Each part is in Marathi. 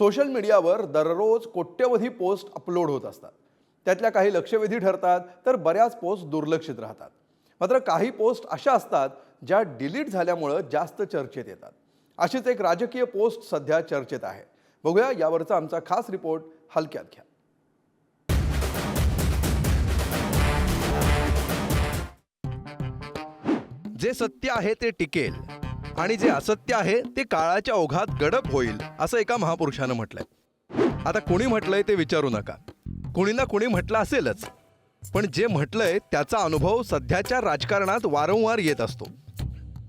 सोशल मीडियावर दररोज कोट्यवधी पोस्ट अपलोड होत असतात. त्यातल्या काही लक्षवेधी ठरतात तर बऱ्याच पोस्ट दुर्लक्षित राहतात. मात्र काही पोस्ट अशा असतात ज्या डिलीट झाल्यामुळं जास्त चर्चेत येतात. अशीच एक राजकीय पोस्ट सध्या चर्चेत आहे. बघूया यावरचा आमचा खास रिपोर्ट हलक्यात घ्या. जे सत्य आहे ते टिकेल. आणि जे असत्य आहे ते काळाच्या ओघात गडप होईल असं एका महापुरुषानं म्हटलंय. आता कोणी म्हटलंय ते विचारू नका. कोणी ना कोणी म्हटलं असेलच. पण जे म्हटलंय त्याचा अनुभव सध्याच्या राजकारणात वारंवार येत असतो.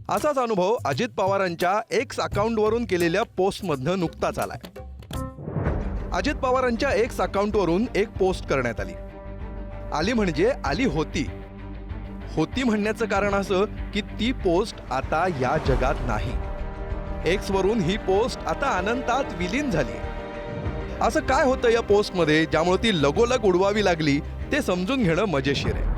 असाच अनुभव अजित पवारांच्या एक्स अकाउंटवरून केलेल्या पोस्टमधनं नुकताच आलाय. अजित पवारांच्या एक्स अकाउंटवरून एक पोस्ट करण्यात आली. आली म्हणजे आली होती. होती म्हणण्याचं कारण असं की ती पोस्ट आता या जगात नाही. एक्सवरून ही पोस्ट आता अनंतात विलीन झाली. असं काय होतं या पोस्टमध्ये ज्यामुळे ती लगोलग उडवावी लागली ते समजून घेणं मजेशीर आहे.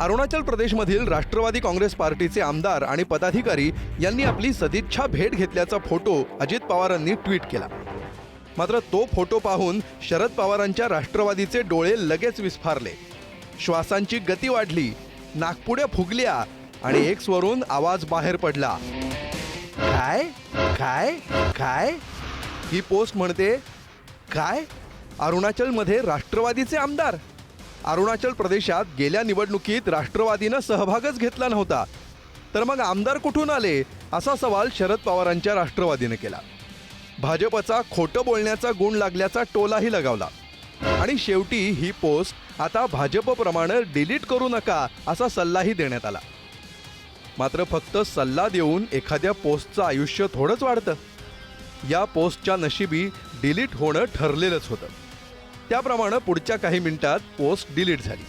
अरुणाचल प्रदेशमधील राष्ट्रवादी काँग्रेस पार्टीचे आमदार आणि पदाधिकारी यांनी आपली सदिच्छा भेट घेतल्याचा फोटो अजित पवारांनी ट्विट केला. मात्र तो फोटो पाहून शरद पवारांच्या राष्ट्रवादीचे डोळे लगेच विस्फारले. श्वासांची गती वाढली नागपुड्या फुगल्या आणि एक्स वरून आवाज बाहेर पडला. काय? काय? काय? ही पोस्ट म्हणते काय? अरुणाचलमध्ये राष्ट्रवादीचे आमदार. अरुणाचल प्रदेशात गेल्या निवडणुकीत राष्ट्रवादीनं सहभागच घेतला नव्हता. तर मग आमदार कुठून आले असा सवाल शरद पवारांच्या राष्ट्रवादीने केला. भाजपचा खोटं बोलण्याचा गुण लागल्याचा टोलाही लगावला. आणि शेवटी ही पोस्ट आता भाजपप्रमाणे डिलीट करू नका असा सल्लाही देण्यात आला. मात्र फक्त सल्ला देऊन एखाद्या पोस्टचं आयुष्य थोडंच वाढतं. या पोस्टच्या नशिबी डिलीट होणं ठरलेलंच होतं. त्याप्रमाणे पुढच्या काही मिनिटात पोस्ट डिलीट झाली.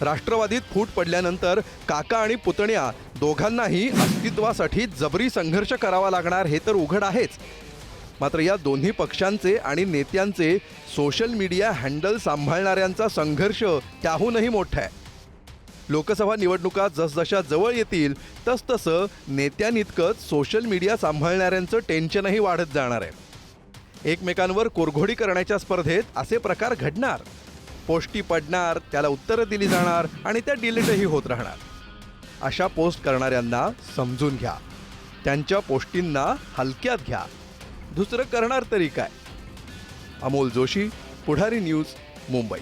राष्ट्रवादीत फूट पडल्यानंतर काका आणि पुतण्या दोघांनाही अस्तित्वासाठी जबरी संघर्ष करावा लागणार हे तर उघड आहेच. मात्र या दोन्ही पक्षांचे आणि नेत्यांचे सोशल मीडिया हँडल सांभाळणाऱ्यांचा संघर्ष त्याहूनही मोठा आहे. लोकसभा निवडणुका जसजशा जवळ येतील तसतसं नेत्यांइतकंच सोशल मीडिया सांभाळणाऱ्यांचं टेन्शनही वाढत जाणार आहे. एकमेकांवर कोरघोडी करण्याच्या स्पर्धेत असे प्रकार घडणार. पोस्टी पडणार त्याला उत्तरं दिली जाणार आणि त्या डिलीटही होत राहणार. अशा पोस्ट करणाऱ्यांना समजून घ्या. त्यांच्या पोस्टींना हलक्यात घ्या. दुसरं करणार तरी काय? अमोल जोशी पुढारी न्यूज मुंबई.